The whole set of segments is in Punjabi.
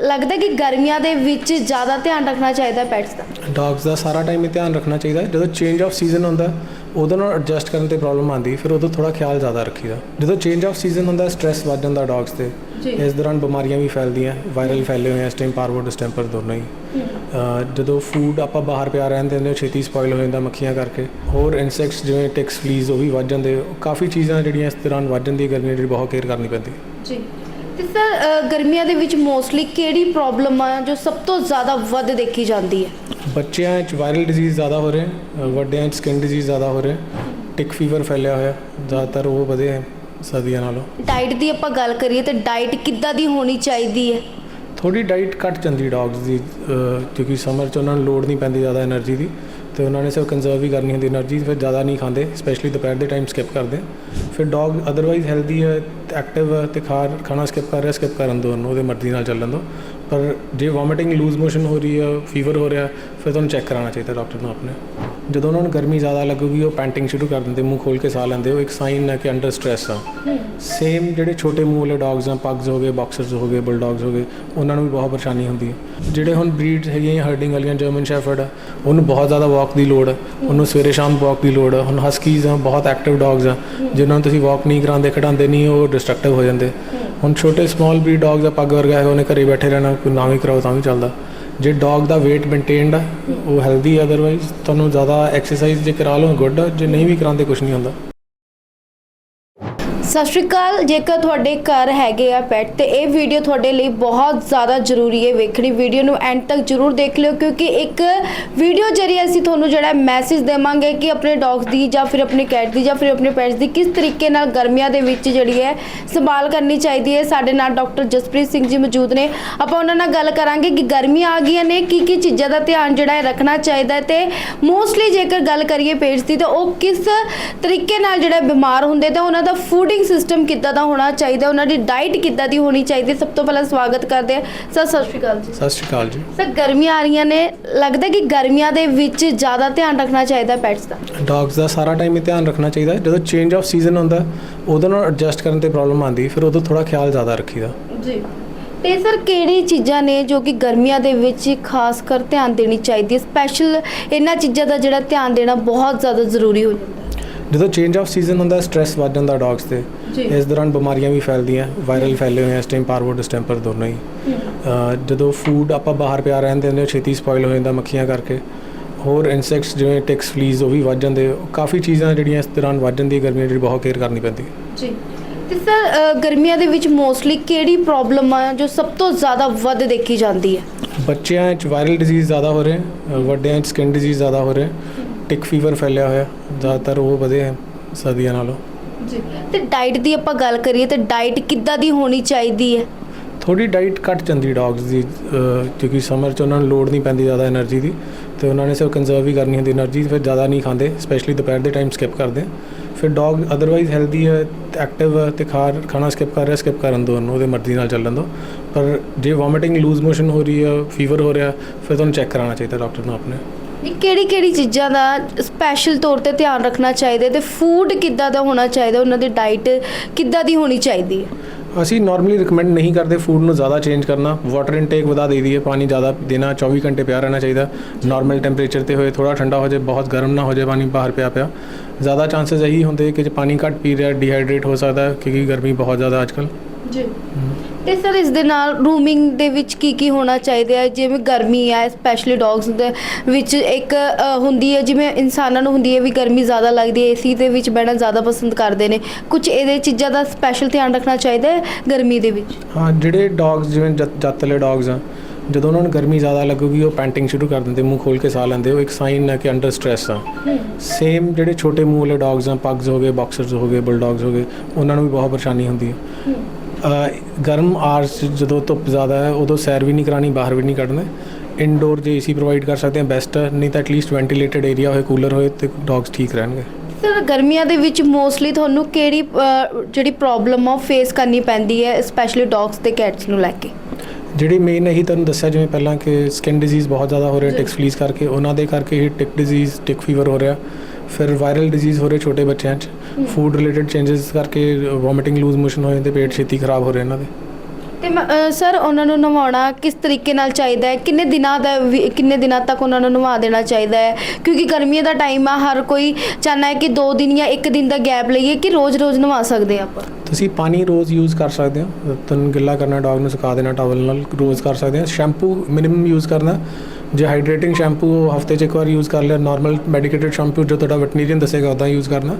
ਲੱਗਦਾ ਕਿ ਗਰਮੀਆਂ ਦੇ ਵਿੱਚ ਜ਼ਿਆਦਾ ਧਿਆਨ ਰੱਖਣਾ ਚਾਹੀਦਾ ਪੈਟਸ ਦਾ? ਡੌਗਸ ਦਾ ਸਾਰਾ ਟਾਈਮ ਹੀ ਧਿਆਨ ਰੱਖਣਾ ਚਾਹੀਦਾ ਹੈ। ਜਦੋਂ ਚੇਂਜ ਆਫ ਸੀਜ਼ਨ ਹੁੰਦਾ ਹੈ, ਉਦੋਂ ਨਾਲ ਐਡਜਸਟ ਕਰਨ ਤੇ ਪ੍ਰੋਬਲਮ ਆਉਂਦੀ ਫਿਰ ਉਦੋਂ ਥੋੜਾ ਖਿਆਲ ਜ਼ਿਆਦਾ ਰੱਖੀਦਾ। ਜਦੋਂ ਚੇਂਜ ਆਫ ਸੀਜ਼ਨ ਹੁੰਦਾ ਸਟ੍ਰੈਸ ਵੱਧ ਜਾਂਦਾ ਡੌਗਸ ਤੇ। ਇਸ ਦੌਰਾਨ ਬਿਮਾਰੀਆਂ ਵੀ ਫੈਲਦੀਆਂ ਵਾਇਰਲ ਫੈਲੇ ਹੋਏ ਆ ਇਸ ਟਾਈਮ ਪਾਰਵੋ ਡਿਸਟੈਂਪਰ ਦੋਨੋਂ ਹੀ। ਅਹ ਜਦੋਂ ਫੂਡ ਆਪਾਂ ਬਾਹਰ ਪਿਆ ਰਹਿੰਦੇ ਨੇ ਉਹ ਛੇਤੀ ਸਪੋਇਲ ਹੋ ਜਾਂਦਾ ਮੱਖੀਆਂ ਕਰਕੇ। ਹੋਰ ਇਨਸੈਕਟਸ ਜਿਵੇਂ ਟਿਕਸ ਫਲੀਜ਼ ਉਹ ਵੀ ਵੱਧ ਜਾਂਦੇ। ਕਾਫੀ ਚੀਜ਼ਾਂ ਜਿਹੜੀਆਂ ਇਸ ਦੌਰਾਨ ਵੱਧ ਜਾਂਦੀ ਗਰਮੀਆਂ ਜਿਹੜੀ ਬਹੁਤ ਕੇਅਰ ਕਰਨੀ ਪੈਂਦੀ। ਜੀ। ਤੇ ਸਰ ਗਰਮੀਆਂ ਦੇ ਵਿੱਚ ਮੋਸਟਲੀ ਕਿਹੜੀ ਪ੍ਰੋਬਲਮ ਆ ਜੋ ਸਭ ਤੋਂ ਜ਼ਿਆਦਾ ਵੱਧ ਦੇਖੀ ਜਾਂਦੀ ਹੈ? ਬੱਚਿਆਂ 'ਚ ਵਾਇਰਲ ਡਿਜ਼ੀਜ਼ ਜ਼ਿਆਦਾ ਹੋ ਰਹੇ ਵੱਡਿਆਂ 'ਚ ਸਕਿਨ ਡਿਜ਼ੀਜ਼ ਜ਼ਿਆਦਾ ਹੋ ਰਹੇ ਟਿਕ ਫੀਵਰ ਫੈਲਿਆ ਹੋਇਆ ਜ਼ਿਆਦਾਤਰ ਉਹ ਵਧੇ ਹੈ ਸਰਦੀਆਂ ਨਾਲੋਂ। ਡਾਈਟ ਦੀ ਆਪਾਂ ਗੱਲ ਕਰੀਏ ਤੇ ਡਾਈਟ ਕਿੱਦਾਂ ਦੀ ਹੋਣੀ ਚਾਹੀਦੀ ਹੈ? ਥੋੜੀ ਡਾਈਟ ਘੱਟ ਜਾਂਦੀ ਡੌਗਸ ਦੀ ਕਿਉਂਕਿ ਸਮਰ 'ਚ ਉਹਨਾਂ ਨੂੰ ਲੋਡ ਨਹੀਂ ਪੈਂਦੀ ਜ਼ਿਆਦਾ 에નਰਜੀ ਦੀ। ਤੇ ਉਹਨਾਂ ਨੇ ਸਿਰਫ ਕੰਜ਼ਰਵ ਵੀ ਕਰਨੀ ਹੁੰਦੀ એનર્ਜੀ ਫਿਰ ਜ਼ਿਆਦਾ ਨਹੀਂ ਖਾਂਦੇ ਸਪੈਸ਼ਲੀ ਦੁਪਹਿਰ ਦੇ ਟਾਈਮ ਸਕਿਪ ਕਰਦੇ। ਫਿਰ ਡੌਗ ਅਦਰਵਾਈਜ਼ ਹੈਲਦੀ ਹੈ ਐਕਟਿਵ ਹੈ ਤੇ ਖਾਰ ਖਾਣਾ ਸਕਿਪ ਕਰ ਰਿਹਾ ਸਕਿਪ ਕਰਨ ਦੋ ਉਹਦੇ ਮਰਜ਼ੀ ਨਾਲ ਚੱਲਣ ਦੋ। ਪਰ ਜੇ ਵੋਮਿਟਿੰਗ ਲੂਜ਼ ਮੋਸ਼ਨ ਹੋ ਰਹੀ ਹੈ ਫੀਵਰ ਹੋ ਰਿਹਾ ਫਿਰ ਤੁਹਾਨੂੰ ਚੈੱਕ ਕਰਾਉਣਾ ਚਾਹੀਦਾ ਡਾਕਟਰ ਨੂੰ ਆਪਣੇ। ਜਦੋਂ ਉਹਨਾਂ ਨੂੰ ਗਰਮੀ ਜ਼ਿਆਦਾ ਲੱਗੂਗੀ ਉਹ ਪੈਂਟਿੰਗ ਸ਼ੁਰੂ ਕਰ ਦਿੰਦੇ ਮੂੰਹ ਖੋਲ ਕੇ ਸਾਹ ਲੈਂਦੇ ਉਹ ਇੱਕ ਸਾਈਨ ਹੈ ਕਿ ਅੰਡਰ ਸਟ੍ਰੈਸ ਆ। ਸੇਮ ਜਿਹੜੇ ਛੋਟੇ ਮੂੰਹ ਵਾਲੇ ਡੌਗਸ ਆ ਪੱਗਸ ਹੋ ਗਏ ਬਾਕਸਰਸ ਹੋ ਗਏ ਬੁਲਡੌਗਸ ਹੋ ਗਏ ਉਹਨਾਂ ਨੂੰ ਵੀ ਬਹੁਤ ਪਰੇਸ਼ਾਨੀ ਹੁੰਦੀ ਹੈ। ਜਿਹੜੇ ਹੁਣ ਬਰੀਡਸ ਹੈਗੀਆਂ ਹਰਡਿੰਗ ਵਾਲੀਆਂ ਜਰਮਨ ਸ਼ੈਫਰਡ ਆ ਉਹਨੂੰ ਬਹੁਤ ਜ਼ਿਆਦਾ ਵਾਕ ਦੀ ਲੋੜ ਆ। ਉਹਨੂੰ ਸਵੇਰੇ ਸ਼ਾਮ ਵਾਕ ਦੀ ਲੋੜ ਆ। ਹੁਣ ਹਸਕੀਜ਼ ਆ ਬਹੁਤ ਐਕਟਿਵ ਡੌਗਸ ਆ। ਜਿਨ੍ਹਾਂ ਨੂੰ ਤੁਸੀਂ ਵਾਕ ਨਹੀਂ ਕਰਾਉਂਦੇ ਖਿਡਾਉਂਦੇ ਨਹੀਂ ਉਹ ਡਿਸਟਰਕਟਿਵ ਹੋ ਜਾਂਦੇ। ਹੁਣ ਛੋਟੇ ਸਮਾਲ ਬਰੀਡ ਡੌਗਸ ਆ ਪੱਗ ਵਰਗਾ ਹੈ ਉਹਨੇ ਘਰੇ ਬੈਠੇ ਰਹਿਣਾ, ਕੋਈ ਨਾ ਵੀ ਕਰਾਓ ਤਾਂ ਵੀ ਚੱਲਦਾ। ਜੇ ਡੌਗ ਦਾ weight ਮੇਨਟੇਨਡ ਆ, ਉਹ ਹੈਲਦੀ ਆ ਅਦਰਵਾਈਜ਼ ਤੁਹਾਨੂੰ ਜ਼ਿਆਦਾ ਐਕਸਰਸਾਈਜ਼ ਜੇ ਕਰਾ ਲਓ ਗੁੱਡ ਜੇ ਨਹੀਂ ਵੀ ਕਰਾਉਂਦੇ ਕੁਝ ਨਹੀਂ ਹੁੰਦਾ। ਸਤਿ ਸ਼੍ਰੀ ਅਕਾਲ। ਜੇਕਰ ਤੁਹਾਡੇ ਘਰ ਹੈਗੇ ਆ ਪੈਟ ਤੇ ਇਹ ਵੀਡੀਓ ਤੁਹਾਡੇ ਲਈ ਬਹੁਤ ਜ਼ਿਆਦਾ ਜ਼ਰੂਰੀ ਹੈ ਵੇਖਣੀ। ਵੀਡੀਓ ਨੂੰ ਐਂਡ ਤੱਕ ਜ਼ਰੂਰ ਦੇਖ ਲਿਓ, ਕਿਉਂਕਿ ਇੱਕ ਵੀਡੀਓ ਜਰੀਏ ਅਸੀਂ ਤੁਹਾਨੂੰ ਜਿਹੜਾ ਮੈਸੇਜ ਦੇਵਾਂਗੇ ਕਿ ਆਪਣੇ ਡੌਗਸ ਦੀ ਜਾਂ ਫਿਰ ਆਪਣੇ ਕੈਟ ਦੀ ਜਾਂ ਫਿਰ ਆਪਣੇ ਪੈਟਸ ਦੀ ਕਿਸ ਤਰੀਕੇ ਨਾਲ ਗਰਮੀਆਂ ਦੇ ਵਿੱਚ ਜਿਹੜੀ ਹੈ ਸੰਭਾਲ ਕਰਨੀ ਚਾਹੀਦੀ ਹੈ। ਸਾਡੇ ਨਾਲ ਡਾਕਟਰ ਜਸਪ੍ਰੀਤ ਸਿੰਘ ਜੀ ਮੌਜੂਦ ਨੇ। ਆਪਾਂ ਉਹਨਾਂ ਨਾਲ ਗੱਲ ਕਰਾਂਗੇ ਕਿ ਗਰਮੀਆਂ ਆ ਗਈਆਂ ਨੇ ਕੀ ਕੀ ਚੀਜ਼ਾਂ ਦਾ ਧਿਆਨ ਜਿਹੜਾ ਹੈ ਰੱਖਣਾ ਚਾਹੀਦਾ ਹੈ ਤੇ ਮੋਸਟਲੀ ਜੇਕਰ ਗੱਲ ਕਰੀਏ ਪੇਟਸ ਦੀ, ਤਾਂ ਉਹ ਕਿਸ ਤਰੀਕੇ ਨਾਲ ਜਿਹੜਾ ਬਿਮਾਰ ਹੁੰਦੇ, ਤਾਂ ਉਹਨਾਂ ਦਾ ਫੂਡਿੰਗ ਸਿਸਟਮ ਕਿੱਦਾਂ ਦਾ ਹੋਣਾ ਚਾਹੀਦਾ ਉਹਨਾਂ ਦੀ ਡਾਈਟ ਕਿੱਦਾਂ ਦੀ ਹੋਣੀ ਚਾਹੀਦੀ ਸਭ ਤੋਂ ਪਹਿਲਾਂ ਸਵਾਗਤ ਕਰਦੇ ਆ ਸਰ ਸਤਿ ਸ਼੍ਰੀ ਅਕਾਲ ਜੀ। ਸਤਿ ਸ਼੍ਰੀ ਅਕਾਲ ਜੀ। ਸਰ ਗਰਮੀਆਂ ਆ ਰਹੀਆਂ ਨੇ ਲੱਗਦਾ ਕਿ ਗਰਮੀਆਂ ਦੇ ਵਿੱਚ ਜ਼ਿਆਦਾ ਧਿਆਨ ਰੱਖਣਾ ਚਾਹੀਦਾ ਪੈਟਸ ਦਾ? ਡੌਗਸ ਦਾ ਸਾਰਾ ਟਾਈਮ ਹੀ ਧਿਆਨ ਰੱਖਣਾ ਚਾਹੀਦਾ। ਜਦੋਂ ਚੇਂਜ ਆਫ ਸੀਜ਼ਨ ਹੁੰਦਾ ਉਦੋਂ ਨਾਲ ਐਡਜਸਟ ਕਰਨ ਤੇ ਪ੍ਰੋਬਲਮ ਆਉਂਦੀ ਫਿਰ ਉਦੋਂ ਥੋੜਾ ਖਿਆਲ ਜ਼ਿਆਦਾ ਰੱਖੀਦਾ। ਜੀ। ਤੇ ਸਰ ਕਿਹੜੀ ਚੀਜ਼ਾਂ ਨੇ ਜੋ ਕਿ ਗਰਮੀਆਂ ਦੇ ਵਿੱਚ ਖਾਸ ਕਰ ਧਿਆਨ ਦੇਣੀ ਚਾਹੀਦੀ? ਹੈ ਸਪੈਸ਼ਲ ਇਹਨਾਂ ਚੀਜ਼ਾਂ ਦਾ ਜਿਹੜਾ ਧਿਆਨ ਦੇਣਾ ਬਹੁਤ ਜ਼ਿਆਦਾ ਜ਼ਰੂਰੀ ਹੋ ਜਾਂਦਾ। ਜਦੋਂ ਚੇਂਜ ਆਫ ਸੀਜ਼ਨ ਹੁੰਦਾ ਸਟ੍ਰੈਸ ਵੱਧ ਜਾਂਦਾ ਡੌਗਸ ਤੇ। ਜੀ। ਇਸ ਦੌਰਾਨ ਬਿਮਾਰੀਆਂ ਵੀ ਫੈਲਦੀਆਂ ਵਾਇਰਲ ਫੈਲੇ ਹੋਏ ਆ ਇਸ ਟਾਈਮ ਪਾਰਵੋ ਡਿਸਟੈਂਪਰ ਦੋਨੋਂ ਹੀ। ਅਹ ਜਦੋਂ ਫੂਡ ਆਪਾਂ ਬਾਹਰ ਪਿਆ ਰਹਿੰਦੇ ਨੇ ਛੇਤੀ ਸਪੋਇਲ ਹੋ ਜਾਂਦਾ ਮੱਖੀਆਂ ਕਰਕੇ। ਹੋਰ ਇਨਸੈਕਟਸ ਜਿਵੇਂ ਟਿਕਸ ਫਲੀਜ਼ ਉਹ ਵੀ ਵੱਧ ਜਾਂਦੇ। ਕਾਫੀ ਚੀਜ਼ਾਂ ਜਿਹੜੀਆਂ ਇਸ ਦੌਰਾਨ ਵੱਧ ਜਾਂਦੀ ਗਰਮੀਆਂ ਜਿਹੜੀ ਬਹੁਤ ਕੇਅਰ ਕਰਨੀ ਪੈਂਦੀ। ਜੀ। ਤੇ ਸਰ ਗਰਮੀਆਂ ਦੇ ਵਿੱਚ ਮੋਸਟਲੀ ਕਿਹੜੀ ਪ੍ਰੋਬਲਮ ਆ ਜੋ ਸਭ ਤੋਂ ਜ਼ਿਆਦਾ ਵੱਧ ਦੇਖੀ ਜਾਂਦੀ ਹੈ? ਬੱਚਿਆਂ 'ਚ ਵਾਇਰਲ ਡਿਜ਼ੀਜ਼ ਜ਼ਿਆਦਾ ਹੋ ਰਹੇ ਵੱਡਿਆਂ 'ਚ ਸਕਿਨ ਡਿਜ਼ੀਜ਼ ਜ਼ਿਆਦਾ ਹੋ ਰਹੇ। ਟਿਕ ਫੀਵਰ ਫੈਲਿਆ ਹੋਇਆ ਜ਼ਿਆਦਾਤਰ ਉਹ ਵਧੇ ਹੈ ਸਰਦੀਆਂ ਨਾਲੋਂ। ਜੀ ਤੇ ਡਾਈਟ ਦੀ ਆਪਾਂ ਗੱਲ ਕਰੀਏ ਤੇ ਡਾਈਟ ਕਿੱਦਾਂ ਦੀ ਹੋਣੀ ਚਾਹੀਦੀ ਹੈ? ਥੋੜੀ ਡਾਈਟ ਘੱਟ ਜਾਂਦੀ ਡੌਗਸ ਦੀ ਕਿਉਂਕਿ ਸਮਰ 'ਚ ਉਹਨਾਂ ਨੂੰ ਲੋਡ ਨਹੀਂ ਪੈਂਦੀ ਜ਼ਿਆਦਾ એનર્ਜੀ ਦੀ ਤੇ ਉਹਨਾਂ ਨੇ ਸਿਰਫ ਕੰਜ਼ਰਵ ਹੀ ਕਰਨੀ ਹੁੰਦੀ એનર્ਜੀ ਫਿਰ ਜ਼ਿਆਦਾ ਨਹੀਂ ਖਾਂਦੇ ਸਪੈਸ਼ਲੀ ਦੁਪਹਿਰ ਦੇ ਟਾਈਮ ਸਕਿਪ ਕਰਦੇ। ਫਿਰ ਡੌਗ ਅਦਰਵਾਈਜ਼ ਹੈਲਦੀ ਹੈ ਐਕਟਿਵ ਹੈ ਤੇ ਖਾ ਖਾਣਾ ਸਕਿਪ ਕਰ ਰਿਹਾ ਸਕਿਪ ਕਰਨ ਦੋ ਉਹਨੂੰ ਉਹਦੇ ਮਰਜ਼ੀ ਨਾਲ ਚੱਲਣ ਦੋ। ਪਰ ਜੇ ਵੋਮਿਟਿੰਗ ਲੂਜ਼ ਮੋਸ਼ਨ ਹੋ ਰਹੀ ਹੈ ਫੀਵਰ ਹੋ ਰਿਹਾ ਫਿਰ ਤੁਹਾਨੂੰ ਚੈੱਕ ਕਰਾਉਣਾ ਚਾਹੀਦਾ ਡਾਕਟਰ ਨੂੰ ਆਪਣੇ। ਇਹ ਕਿਹੜੀ ਕਿਹੜੀ ਚੀਜ਼ਾਂ ਦਾ ਸਪੈਸ਼ਲ ਤੌਰ ਤੇ ਧਿਆਨ ਰੱਖਣਾ ਚਾਹੀਦਾ ਤੇ ਫੂਡ ਕਿੱਦਾਂ ਦਾ ਹੋਣਾ ਚਾਹੀਦਾ ਉਹਨਾਂ ਦੀ ਡਾਈਟ ਕਿੱਦਾਂ ਦੀ ਹੋਣੀ ਚਾਹੀਦੀ ਹੈ? ਅਸੀਂ ਨਾਰਮਲੀ ਰეკਮੈਂਡ ਨਹੀਂ ਕਰਦੇ ਫੂਡ ਨੂੰ ਜ਼ਿਆਦਾ ਚੇਂਜ ਕਰਨਾ। ਵਾਟਰ ਇਨਟੇਕ ਵਧਾ ਦੇਈਦੀ ਹੈ ਪਾਣੀ ਜ਼ਿਆਦਾ ਦੇਣਾ 24 ਘੰਟੇ ਪਿਆ ਰਹਿਣਾ ਚਾਹੀਦਾ। ਨਾਰਮਲ ਟੈਂਪਰੇਚਰ ਤੇ ਹੋਏ ਥੋੜਾ ਠੰਡਾ ਹੋ ਜਾਏ ਬਹੁਤ ਗਰਮ ਨਾ ਹੋ ਜਾਏ ਪਾਣੀ ਬਾਹਰ ਪਿਆ ਪਿਆ। ਜ਼ਿਆਦਾ ਚਾਂਸਸ ਇਹੀ ਹੁੰਦੇ ਕਿ ਜੇ ਪਾਣੀ ਘੱਟ ਪੀ ਰਿਹਾ ਡੀਹਾਈਡਰੇਟ ਹੋ ਸਕਦਾ ਕਿਉਂਕਿ ਗਰਮੀ ਬਹੁਤ ਜ਼ਿਆਦਾ ਅੱਜਕੱਲ ਜੀ। ਤੇ ਸਰ ਇਸ ਦੇ ਨਾਲ ਰੂਮਿੰਗ ਦੇ ਵਿੱਚ ਕੀ ਕੀ ਹੋਣਾ ਚਾਹੀਦਾ ਹੈ? ਜਿਵੇਂ ਗਰਮੀ ਹੈ ਸਪੈਸ਼ਲੀ ਡੌਗਸ ਦੇ ਵਿੱਚ ਇੱਕ ਅ, ਹੁੰਦੀ ਹੈ ਜਿਵੇਂ ਇਨਸਾਨਾਂ ਨੂੰ ਹੁੰਦੀ ਹੈ ਵੀ ਗਰਮੀ ਜ਼ਿਆਦਾ ਲੱਗਦੀ ਹੈ ਏਸੀ ਦੇ ਵਿੱਚ ਬਹਿਣਾ ਜ਼ਿਆਦਾ ਪਸੰਦ ਕਰਦੇ ਨੇ। ਕੁਝ ਇਹਦੇ ਚੀਜ਼ਾਂ ਦਾ ਸਪੈਸ਼ਲ ਧਿਆਨ ਰੱਖਣਾ ਚਾਹੀਦਾ ਹੈ ਗਰਮੀ ਦੇ ਵਿੱਚ? ਹਾਂ ਜਿਹੜੇ ਡੌਗਸ ਜਿਵੇਂ ਜੱਤ ਜੱਤ ਡੌਗਸ ਆ ਜਦੋਂ ਉਹਨਾਂ ਨੂੰ ਗਰਮੀ ਜ਼ਿਆਦਾ ਲੱਗੂਗੀ ਉਹ ਪੈਂਟਿੰਗ ਸ਼ੁਰੂ ਕਰ ਦਿੰਦੇ ਮੂੰਹ ਖੋਲ ਕੇ ਸਾਹ ਲੈਂਦੇ ਉਹ ਇੱਕ ਸਾਈਨ ਹੈ ਕਿ ਅੰਡਰ ਸਟ੍ਰੈਸ ਆ। ਸੇਮ ਜਿਹੜੇ ਛੋਟੇ ਮੂੰਹ ਵਾਲੇ ਡੌਗਸ ਆ ਪੱਗਸ ਹੋ ਗਏ ਬਾਕਸਰਸ ਹੋ ਗਏ ਬੁਲਡੌਗਸ ਹੋ ਗਏ ਉਹਨਾਂ ਨੂੰ ਵੀ ਬਹੁਤ ਪਰੇਸ਼ਾਨੀ ਹੁੰਦੀ ਹੈ। ਗਰਮ ਆਰਸ ਜਦੋਂ ਧੁੱਪ ਜ਼ਿਆਦਾ ਹੈ ਉਦੋਂ ਸੈਰ ਵੀ ਨਹੀਂ ਕਰਾਣੀ ਬਾਹਰ ਵੀ ਨਹੀਂ ਕੱਢਣਾ। ਇਨਡੋਰ ਜੇ ਏਸੀ ਪ੍ਰੋਵਾਈਡ ਕਰ ਸਕਦੇ ਆ ਬੈਸਟ ਨਹੀਂ ਤਾਂ ਐਟਲੀਸਟ ਵੈਂਟੀਲੇਟਡ ਏਰੀਆ ਹੋਏ ਕੂਲਰ ਹੋਏ ਤੇ ਡੌਗਸ ਠੀਕ ਰਹਿਣਗੇ। ਸਰ ਗਰਮੀਆਂ ਦੇ ਵਿੱਚ ਮੋਸਟਲੀ ਤੁਹਾਨੂੰ ਕਿਹੜੀ ਜਿਹੜੀ ਪ੍ਰੋਬਲਮ ਆ ਫੇਸ ਕਰਨੀ ਪੈਂਦੀ ਹੈ ਸਪੈਸ਼ਲੀ ਡੌਗਸ ਤੇ ਕੈਟਸ ਨੂੰ ਲੈ ਕੇ? ਜਿਹੜੀ ਮੇਨ ਇਹੀ ਤੁਹਾਨੂੰ ਦੱਸਿਆ ਜਿਵੇਂ ਪਹਿਲਾਂ ਕਿ ਸਕਿਨ ਡਿਜ਼ੀਜ਼ ਬਹੁਤ ਜ਼ਿਆਦਾ ਹੋ ਰਿਹਾ। ਟਿਕਸ ਫਲੀਜ਼ ਕਰਕੇ ਉਹਨਾਂ ਦੇ ਕਰਕੇ ਹੀ ਟਿਕ ਡਿਜ਼ੀਜ਼ ਟਿਕ ਫੀਵਰ ਹੋ ਰਿਹਾ। ਫਿਰ ਵਾਇਰਲ ਡਿਜ਼ੀਜ਼ ਹੋ ਰਹੇ ਛੋਟੇ ਬੱਚਿਆਂ 'ਚ। ਫੂਡ ਰਿਲੇਟਡ ਚੇਂਜਸ ਕਰਕੇ ਵੋਮਿਟਿੰਗ ਲੂਜ਼ ਮੋਸ਼ਨ ਹੋ ਜਾਂਦੇ ਪੇਟ ਛੇਤੀ ਖਰਾਬ ਹੋ ਰਹੇ ਇਹਨਾਂ ਦੇ। ਤੇ ਸਰ, ਉਹਨਾਂ ਨੂੰ ਨਵਾਉਣਾ ਕਿਸ ਤਰੀਕੇ ਨਾਲ ਚਾਹੀਦਾ ਹੈ? ਕਿੰਨੇ ਦਿਨਾਂ ਦਾ ਵੀ- ਕਿੰਨੇ ਦਿਨਾਂ ਤੱਕ ਉਹਨਾਂ ਨੂੰ ਨਵਾ ਦੇਣਾ ਚਾਹੀਦਾ ਹੈ? ਕਿਉਂਕਿ ਗਰਮੀਆਂ ਦਾ ਟਾਈਮ ਆ, ਹਰ ਕੋਈ ਚਾਹੁੰਦਾ ਹੈ ਕਿ 2 ਦਿਨ ਜਾਂ 1 ਦਿਨ ਦਾ ਗੈਪ ਲਈਏ ਕਿ ਰੋਜ਼-ਰੋਜ਼ ਨਵਾ ਸਕਦੇ ਹਾਂ ਆਪਾਂ। ਤੁਸੀਂ ਪਾਣੀ ਰੋਜ਼ ਯੂਜ਼ ਕਰ ਸਕਦੇ ਹੋ। ਤਨ ਗਿੱਲਾ ਕਰਨਾ ਡੌਗ ਨੂੰ ਸੁਕਾ ਦੇਣਾ ਟਾਵਲ ਨਾਲ ਰੋਜ਼ ਕਰ ਸਕਦੇ ਹੋ। ਸ਼ੈਂਪੂ ਮਿਨੀਮਮ ਯੂਜ਼ ਕਰਨਾ। ਜੇ ਹਾਈਡਰੇਟਿੰਗ ਸ਼ੈਂਪੂ ਹਫ਼ਤੇ 'ਚ ਇੱਕ ਵਾਰ ਯੂਜ਼ ਕਰ ਲਿਆ ਨਾਰਮਲ ਮੈਡੀਕੇਟਿਡ ਸ਼ੈਂਪੂ ਜੋ ਤੁਹਾਡਾ ਵੈਟਨਰੀਅਨ ਦੱਸੇਗਾ ਉਦਾਂ ਯੂਜ਼ ਕਰਨਾ।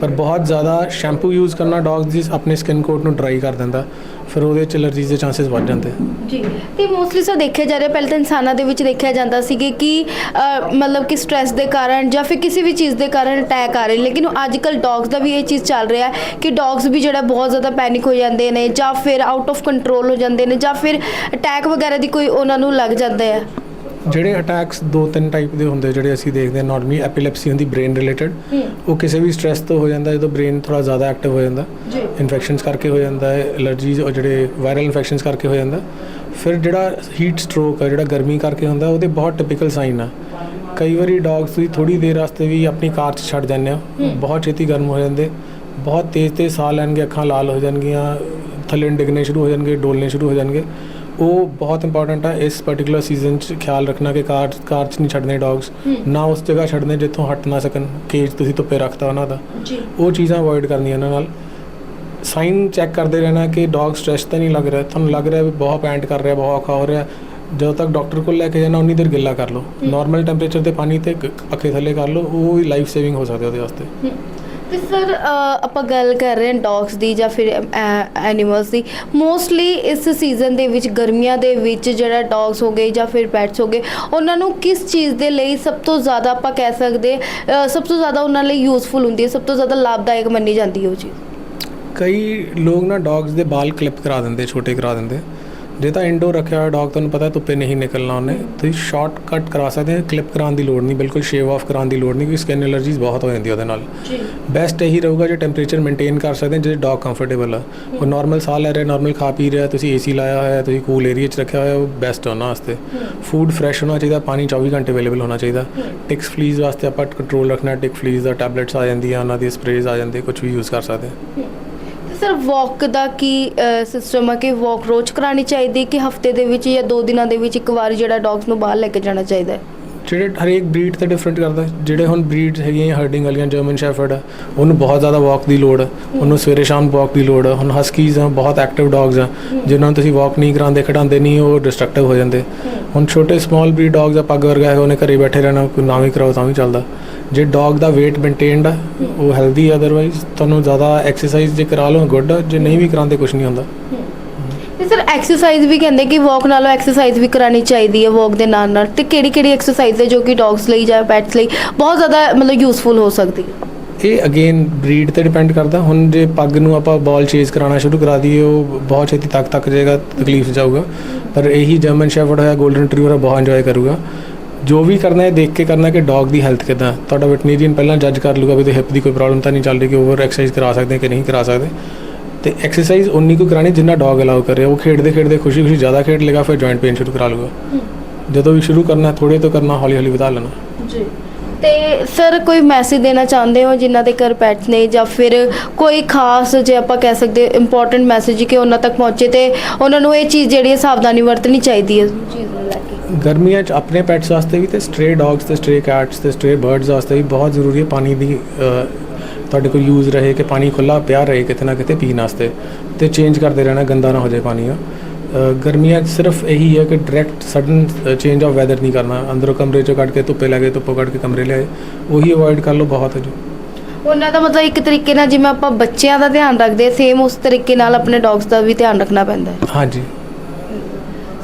ਪਰ ਬਹੁਤ ਜ਼ਿਆਦਾ ਸ਼ੈਂਪੂ ਯੂਜ਼ ਕਰਨਾ ਡੌਗ ਦੀ ਆਪਣੇ ਸਕਿਨ ਕੋਟ ਨੂੰ ਡਰਾਈ ਕਰ ਦਿੰਦਾ, ਫਿਰ ਉਹਦੇ ਚ ਐਲਰਜੀਜ਼ ਦੇ ਚਾਂਸਸ ਵੱਧ ਜਾਂਦੇ। ਜੀ, ਤੇ ਮੋਸਟਲੀ ਸਰ ਦੇਖਿਆ ਜਾ ਰਿਹਾ, ਪਹਿਲਾਂ ਤਾਂ ਇਨਸਾਨਾਂ ਦੇ ਵਿੱਚ ਦੇਖਿਆ ਜਾਂਦਾ ਸੀ ਕਿ ਮਤਲਬ ਕਿ ਸਟ੍ਰੈਸ ਦੇ ਕਾਰਨ ਜਾਂ ਫਿਰ ਕਿਸੇ ਵੀ ਚੀਜ਼ ਦੇ ਕਾਰਨ ਅਟੈਕ ਆ ਰਹੇ ਲੇਕਿਨ ਅੱਜ ਕੱਲ ਡੌਗਸ ਦਾ ਵੀ ਇਹ ਚੀਜ਼ ਚੱਲ ਰਿਹਾ ਹੈ ਕਿ ਡੌਗਸ ਵੀ ਜਿਹੜਾ ਬਹੁਤ ਜ਼ਿਆਦਾ ਪੈਨਿਕ ਹੋ ਜਾਂਦੇ ਨੇ ਜਾਂ ਫਿਰ ਆਊਟ ਆਫ ਕੰਟਰੋਲ ਹੋ ਜਾਂਦੇ ਨੇ ਜਾਂ ਫਿਰ ਅਟੈਕ ਵਗੈਰਾ ਦੀ ਕੋਈ ਉਹਨਾਂ ਨੂੰ ਲੱਗ ਜਾਂਦਾ ਹੈ। ਜਿਹੜੇ ਅਟੈਕਸ ਦੋ ਤਿੰਨ ਟਾਈਪ ਦੇ ਹੁੰਦੇ ਜਿਹੜੇ ਅਸੀਂ ਦੇਖਦੇ ਹਾਂ ਨਾਰਮਲੀ ਐਪੀਲੈਪਸੀ ਹੁੰਦੀ ਬ੍ਰੇਨ ਰਿਲੇਟਡ ਉਹ ਕਿਸੇ ਵੀ ਸਟ੍ਰੈਸ ਤੋਂ ਹੋ ਜਾਂਦਾ ਜਦੋਂ ਬ੍ਰੇਨ ਥੋੜਾ ਜ਼ਿਆਦਾ ਐਕਟਿਵ ਹੋ ਜਾਂਦਾ ਇਨਫੈਕਸ਼ਨਸ ਕਰਕੇ ਹੋ ਜਾਂਦਾ ਹੈ ਐਲਰਜੀਜ਼ ਉਹ ਜਿਹੜੇ ਵਾਇਰਲ ਇਨਫੈਕਸ਼ਨਸ ਕਰਕੇ ਹੋ ਜਾਂਦਾ ਫਿਰ ਜਿਹੜਾ ਹੀਟ ਸਟ੍ਰੋਕ ਹੈ ਜਿਹੜਾ ਗਰਮੀ ਕਰਕੇ ਹੁੰਦਾ ਉਹਦੇ ਬਹੁਤ ਟਿਪੀਕਲ ਸਾਈਨ ਆ। ਕਈ ਵਾਰੀ ਡੌਗਸ ਤੁਸੀਂ ਥੋੜੀ ਦੇਰ ਵਾਸਤੇ ਵੀ ਆਪਣੀ ਕਾਰ 'ਚ ਛੱਡ ਜਾਂਦੇ ਹੋ। ਬਹੁਤ ਛੇਤੀ ਗਰਮ ਹੋ ਜਾਂਦੇ ਬਹੁਤ ਤੇਜ਼ ਤੇਜ਼ ਸਾਹ ਲੈਣਗੇ ਅੱਖਾਂ ਲਾਲ ਹੋ ਜਾਣਗੀਆਂ ਥੱਲੇ ਡਿੱਗਣੇ ਸ਼ੁਰੂ ਹੋ ਜਾਣਗੇ ਡੋਲਣੇ ਸ਼ੁਰੂ ਹੋ ਜਾਣਗੇ ਉਹ ਬਹੁਤ ਇੰਪੋਰਟੈਂਟ ਆ ਇਸ ਪਾਰਟਿਕੂਲਰ ਸੀਜ਼ਨ 'ਚ ਖਿਆਲ ਰੱਖਣਾ ਕਿ ਕਾਰ ਕਾਰ 'ਚ ਨਹੀਂ ਛੱਡਣੇ ਡੌਗਸ ਨਾ ਉਸ ਜਗ੍ਹਾ ਛੱਡਣੇ ਜਿੱਥੋਂ ਹਟ ਨਾ ਸਕਣ ਕੇਜ ਤੁਸੀਂ ਧੁੱਪੇ ਰੱਖਤਾ ਉਹਨਾਂ ਦਾ। ਉਹ ਚੀਜ਼ਾਂ ਅਵੋਇਡ ਕਰਨੀਆਂ ਇਹਨਾਂ ਨਾਲ। ਸਾਈਨ ਚੈੱਕ ਕਰਦੇ ਰਹਿਣਾ ਕਿ ਡੌਗ ਸਟ੍ਰੈਸ ਤਾਂ ਨਹੀਂ ਲੱਗ ਰਿਹਾ ਤੁਹਾਨੂੰ ਲੱਗ ਰਿਹਾ ਵੀ ਬਹੁਤ ਪੈਂਟ ਕਰ ਰਿਹਾ ਬਹੁਤ ਔਖਾ ਹੋ ਰਿਹਾ। ਜਦੋਂ ਤੱਕ ਡਾਕਟਰ ਕੋਲ ਲੈ ਕੇ ਜਾਣਾ ਉਨੀ ਦੇਰ ਗਿੱਲਾ ਕਰ ਲਓ। ਨਾਰਮਲ ਟੈਂਪਰੇਚਰ ਤੇ ਪਾਣੀ ਤੇ ਅੱਖੇ ਥੱਲੇ ਕਰ ਲਓ ਉਹ ਵੀ ਲਾਈਫ ਸੇਵਿੰਗ ਹੋ ਸਕਦਾ ਉਹਦੇ ਵਾਸਤੇ। ਤੇ ਸਰ ਆਪਾਂ ਗੱਲ ਕਰ ਰਹੇ ਹਾਂ ਡੌਗਸ ਦੀ ਜਾਂ ਫਿਰ ਐਨੀਮਲਸ ਦੀ। ਮੋਸਟਲੀ ਇਸ ਸੀਜ਼ਨ ਦੇ ਵਿੱਚ, ਗਰਮੀਆਂ ਦੇ ਵਿੱਚ ਜਿਹੜਾ ਡੌਗਸ ਹੋ ਗਏ ਜਾਂ ਫਿਰ ਪੈਟਸ ਹੋ ਗਏ, ਉਹਨਾਂ ਨੂੰ ਕਿਸ ਚੀਜ਼ ਦੇ ਲਈ ਸਭ ਤੋਂ ਜ਼ਿਆਦਾ ਆਪਾਂ ਕਹਿ ਸਕਦੇ ਸਭ ਤੋਂ ਜ਼ਿਆਦਾ ਉਹਨਾਂ ਲਈ ਯੂਜ਼ਫੁਲ ਹੁੰਦੀ ਹੈ, ਸਭ ਤੋਂ ਜ਼ਿਆਦਾ ਲਾਭਦਾਇਕ ਮੰਨੀ ਜਾਂਦੀ ਹੈ ਉਹ ਚੀਜ਼? ਕਈ ਲੋਕ ਨਾ ਡੌਗਸ ਦੇ ਬਾਲ ਕਲਿੱਪ ਕਰਾ ਦਿੰਦੇ, ਛੋਟੇ ਕਰਾ ਦਿੰਦੇ। ਜੇ ਤਾਂ ਇੰਡੋਰ ਰੱਖਿਆ ਹੋਇਆ ਡੌਗ ਤੁਹਾਨੂੰ ਪਤਾ ਧੁੱਪੇ ਨਹੀਂ ਨਿਕਲਣਾ ਉਹਨੇ। ਤੁਸੀਂ ਸ਼ਾਰਟ ਕੱਟ ਕਰਾ ਸਕਦੇ ਹੋ ਕਲਿੱਪ ਕਰਾਉਣ ਦੀ ਲੋੜ ਨਹੀਂ ਬਿਲਕੁਲ ਸ਼ੇਵ ਆਫ ਕਰਾਉਣ ਦੀ ਲੋੜ ਨਹੀਂ ਕਿਉਂਕਿ ਸਕਿਨ ਐਲਰਜੀਜ਼ ਬਹੁਤ ਹੋ ਜਾਂਦੀ ਉਹਦੇ ਨਾਲ। ਜੀ। ਬੈਸਟ ਇਹੀ ਰਹੂਗਾ ਜੇ ਟੈਂਪਰੇਚਰ ਮੇਨਟੇਨ ਕਰ ਸਕਦੇ ਜੇ ਡੌਗ ਕੰਫਰਟੇਬਲ ਆ। ਉਹ ਨਾਰਮਲ ਸਾਹ ਲੈ ਰਿਹਾ ਨਾਰਮਲ ਖਾ ਪੀ ਰਿਹਾ ਤੁਸੀਂ ਏਸੀ ਲਾਇਆ ਹੋਇਆ ਤੁਸੀਂ ਕੂਲ ਏਰੀਆ 'ਚ ਰੱਖਿਆ ਹੋਇਆ ਉਹ ਬੈਸਟ ਉਹਨਾਂ ਵਾਸਤੇ। ਫੂਡ ਫਰੈਸ਼ ਹੋਣਾ ਚਾਹੀਦਾ ਪਾਣੀ 24 ਘੰਟੇ ਅਵੇਲੇਬਲ ਹੋਣਾ ਚਾਹੀਦਾ। ਟਿਕਸ ਫਲੀਜ਼ ਵਾਸਤੇ ਆਪਾਂ ਕੰਟਰੋਲ ਰੱਖਣਾ ਟਿਕ ਫਲੀਜ਼ ਦਾ ਟੈਬਲੇਟਸ ਆ ਜਾਂਦੀਆਂ ਉਹਨਾਂ ਦੀ ਸਪਰੇਜ਼ ਆ ਜਾਂਦੇ ਕੁਝ ਵੀ ਯੂਜ਼ ਕਰ ਸਕਦੇ ਸਰ ਵਾਕ ਦਾ ਕੀ ਸਿਸਟਮ ਹੈ ਕਿ ਵਾਕ ਰੋਜ਼ ਕਰਾਣੀ ਚਾਹੀਦੀ ਕਿ ਹਫ਼ਤੇ ਦੇ ਵਿੱਚ ਜਾਂ ਦੋ ਦਿਨਾਂ ਦੇ ਵਿੱਚ ਇੱਕ ਵਾਰ ਜਿਹੜਾ ਡੌਗਸ ਨੂੰ ਬਾਹਰ ਲੈ ਕੇ ਜਾਣਾ ਚਾਹੀਦਾ ਹੈ? ਜਿਹੜੇ ਹਰੇਕ ਬਰੀਡ ਤੇ ਡਿਫਰੈਂਟ ਕਰਦਾ ਜਿਹੜੇ ਹੁਣ ਬਰੀਡ ਹੈਗੀਆਂ ਹਰਡਿੰਗ ਵਾਲੀਆਂ ਜਰਮਨ ਸ਼ੈਫਰਡ ਆ, ਉਹਨੂੰ ਬਹੁਤ ਜ਼ਿਆਦਾ ਵਾਕ ਦੀ ਲੋੜ ਆ। ਉਹਨੂੰ ਸਵੇਰੇ ਸ਼ਾਮ ਵਾਕ ਦੀ ਲੋੜ ਆ। ਹੁਣ ਹਸਕੀਜ਼ ਆ, ਬਹੁਤ ਐਕਟਿਵ ਡੌਗਸ ਆ, ਜਿਨ੍ਹਾਂ ਨੂੰ ਤੁਸੀਂ ਵਾਕ ਨਹੀਂ ਕਰਾਉਂਦੇ, ਖਿਡਾਉਂਦੇ ਨਹੀਂ, ਉਹ ਡਿਸਟਰਕਟਿਵ ਹੋ ਜਾਂਦੇ। ਹੁਣ ਛੋਟੇ ਸਮਾਲ ਬਰੀਡ ਡੌਗਸ ਆ ਪੱਗ ਵਰਗਾ ਹੈਗਾ ਉਹਨੇ ਘਰੇ ਬੈਠੇ ਰਹਿਣਾ, ਕੋਈ ਨਾ ਵੀ ਕਰਾਓ ਤਾਂ ਵੀ ਚੱਲਦਾ। ਜੇ ਡੌਗ ਦਾ weight ਮੇਨਟੇਨਡ ਆ ਉਹ ਹੈਲਦੀ ਆ ਅਦਰਵਾਈਜ਼ ਤੁਹਾਨੂੰ ਜ਼ਿਆਦਾ ਐਕਸਰਸਾਈਜ਼ ਜੇ ਕਰਾ ਲਓ ਗੁੱਡ ਜੇ ਨਹੀਂ ਵੀ ਕਰਾਉਂਦੇ ਕੁਝ ਨਹੀਂ ਹੁੰਦਾ। ਤੇ ਸਰ ਐਕਸਰਸਾਈਜ਼ ਵੀ ਕਹਿੰਦੇ ਕਿ ਵਾਕ ਨਾਲੋਂ ਐਕਸਰਸਾਈਜ਼ ਵੀ ਕਰਾਣੀ ਚਾਹੀਦੀ ਹੈ ਵਾਕ ਦੇ ਨਾਲ ਨਾਲ। ਤੇ ਕਿਹੜੀ ਕਿਹੜੀ ਐਕਸਰਸਾਈਜ਼ ਹੈ ਜੋ ਕਿ ਡੌਗਸ ਲਈ ਜਾਂ ਪੈਟਸ ਲਈ ਬਹੁਤ ਜ਼ਿਆਦਾ ਮਤਲਬ ਯੂਜ਼ਫੁਲ ਹੋ ਸਕਦੀ ਹੈ? ਇਹ ਅਗੇਨ ਬਰੀਡ ਤੇ ਡਿਪੈਂਡ ਕਰਦਾ। ਹੁਣ ਜੇ ਪੱਗ ਨੂੰ ਆਪਾਂ ਬਾਲ ਚੇਜ਼ ਕਰਾਉਣਾ ਸ਼ੁਰੂ ਕਰਾ ਦਈਏ ਉਹ ਬਹੁਤ ਛੇਤੀ ਤੱਕ ਤੱਕ ਜਾਏਗਾ ਤਕਲੀਫ ਜਾਊਗਾ। ਪਰ ਇਹੀ ਜਰਮਨ ਸ਼ੈਫਰਡ ਹੋਇਆ 골ਡਨ ਰਿਟਰੀਵਰ ਬਹੁਤ ਇੰਜੋਏ ਕਰੂਗਾ। ਜੋ ਵੀ ਕਰਨਾ ਹੈ ਦੇਖ ਕੇ ਕਰਨਾ ਕਿ ਡੌਗ ਦੀ ਹੈਲਥ ਕਿਦਾਂ ਤੁਹਾਡਾ ਵੈਟਨਰੀਅਨ ਪਹਿਲਾਂ ਜੱਜ ਕਰ ਲੂਗਾ ਵੀ ਤੇ ਹਿਪ ਦੀ ਕੋਈ ਪ੍ਰੋਬਲਮ ਤਾਂ ਨਹੀਂ ਚੱਲ ਰਹੀ ਕਿ ਓਵਰ ਐਕਸਰਸਾਈਜ਼ ਕਰਾ ਸਕਦੇ ਕਿ ਨਹੀਂ ਕਰਾ ਸਕਦੇ। ਤੇ ਐਕਸਰਸਾਈਜ਼ ਉਨੀ ਕੁ ਕਰਾਣੀ ਜਿੰਨਾ ਡੌਗ ਅਲਾਉ ਕਰੇ ਉਹ ਖੇਡਦੇ ਖੇਡਦੇ ਖੁਸ਼ੀ ਖੁਸ਼ੀ ਜ਼ਿਆਦਾ ਖੇਡ ਲੇਗਾ ਫਿਰ ਜੁਆਇੰਟ ਪੇਨ ਸ਼ੁਰੂ ਕਰਾ ਲੂਗਾ ਜਦੋਂ ਵੀ ਸ਼ੁਰੂ ਕਰਨਾ ਥੋੜੇ ਤੋਂ ਕਰਨਾ ਹੌਲੀ ਹੌਲੀ ਵਧਾ ਲੈਣਾ। ਜੀ। ਤੇ ਸਰ ਕੋਈ ਮੈਸੇਜ ਦੇਣਾ ਚਾਹੁੰਦੇ ਹੋ ਜਿਨ੍ਹਾਂ ਦੇ ਘਰ ਪੈਟਸ ਨੇ ਜਾਂ ਫਿਰ ਕੋਈ ਖਾਸ ਜੇ ਆਪਾਂ ਕਹਿ ਸਕਦੇ ਇੰਪੋਰਟੈਂਟ ਮੈਸੇਜ ਕਿ ਉਹਨਾਂ ਤੱਕ ਪਹੁੰਚੇ ਤੇ ਉਹਨਾਂ ਨੂੰ ਇਹ ਚੀਜ਼ ਜਿਹੜੀ ਹੈ ਸਾਵਧਾਨੀ ਵਰਤਣੀ ਚਾਹੀਦੀ ਹੈ? ਇਸ ਚੀਜ਼ ਨੂੰ ਲੈ ਕੇ। ਗਰਮੀਆਂ 'ਚ ਆਪਣੇ ਪੈਟਸ ਵਾਸਤੇ ਵੀ ਤੇ ਸਟ੍ਰੇ ਡੌਗਸ ਤੇ ਸਟ੍ਰੇ ਕੈਟਸ ਤੇ ਸਟ੍ਰੇ ਬਰਡਸ ਵਾਸਤੇ ਵੀ ਬਹੁਤ ਜ਼ਰੂਰੀ ਹੈ ਪਾਣੀ ਦੀ ਤੁਹਾਡੇ ਕੋਲ ਯੂਜ਼ ਰਹੇ ਕਿ ਪਾਣੀ ਖੁੱਲਾ ਪਿਆ ਰਹੇ ਕਿਤੇ ਨਾ ਕਿਤੇ ਪੀਣ ਵਾਸਤੇ ਤੇ ਚੇਂਜ ਕਰਦੇ ਰਹਿਣਾ ਗੰਦਾ ਨਾ ਹੋ ਜਾਏ ਪਾਣੀ ਗਰਮੀਆਂ 'ਚ ਸਿਰਫ ਇਹੀ ਹੈ ਕਿ direct sudden change of weather ਨਹੀਂ ਕਰਨਾ ਅੰਦਰੋਂ ਕਮਰੇ 'ਚੋਂ ਕੱਢ ਕੇ ਧੁੱਪੇ ਲੈ ਗਏ ਧੁੱਪੋਂ ਕੱਢ ਕੇ ਕਮਰੇ ਲਿਆਏ ਉਹੀ ਅਵੋਇਡ ਕਰ ਲਓ ਬਹੁਤ ਹੈ ਜੋ। ਉਹਨਾਂ ਦਾ ਮਤਲਬ ਇੱਕ ਤਰੀਕੇ ਨਾਲ ਜਿਵੇਂ ਆਪਾਂ ਬੱਚਿਆਂ ਦਾ ਧਿਆਨ ਰੱਖਦੇ ਸੇਮ ਉਸ ਤਰੀਕੇ ਨਾਲ ਆਪਣੇ ਡੌਗਸ ਦਾ ਵੀ ਧਿਆਨ ਰੱਖਣਾ ਪੈਂਦਾ ਹੈ। ਹਾਂਜੀ।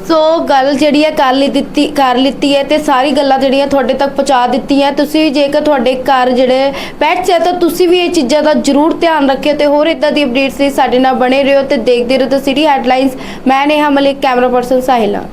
ਸੋ ਗੱਲ ਜਿਹੜੀ ਹੈ ਕਰ ਲਈ ਦਿੱਤੀ, ਕਰ ਲਿੱਤੀ ਹੈ ਤੇ ਸਾਰੀ ਗੱਲਾਂ ਜਿਹੜੀਆਂ ਤੁਹਾਡੇ ਤੱਕ ਪਹੁੰਚਾ ਦਿੱਤੀਆਂ ਤੁਸੀਂ ਜੇਕਰ ਤੁਹਾਡੇ ਘਰ ਜਿਹੜੇ ਪੈਟਸ ਹੈ ਤਾਂ ਤੁਸੀਂ ਵੀ ਇਹ ਚੀਜ਼ਾਂ ਦਾ ਜ਼ਰੂਰ ਧਿਆਨ ਰੱਖਿਓ ਤੇ ਹੋਰ ਇਦਾਂ ਦੀ ਅਪਡੇਟਸ ਲਈ ਸਾਡੇ ਨਾਲ ਬਣੇ ਰਹੋ ਤੇ ਦੇਖਦੇ ਰਹੋ ਤੇ ਸਿਟੀ ਹੈਡਲਾਈਨਸ ਮੈਂ ਨੇਹਾ ਮਲਿਕ ਕੈਮਰਾ ਪਰਸਨ ਸਾਹਿਲਾ।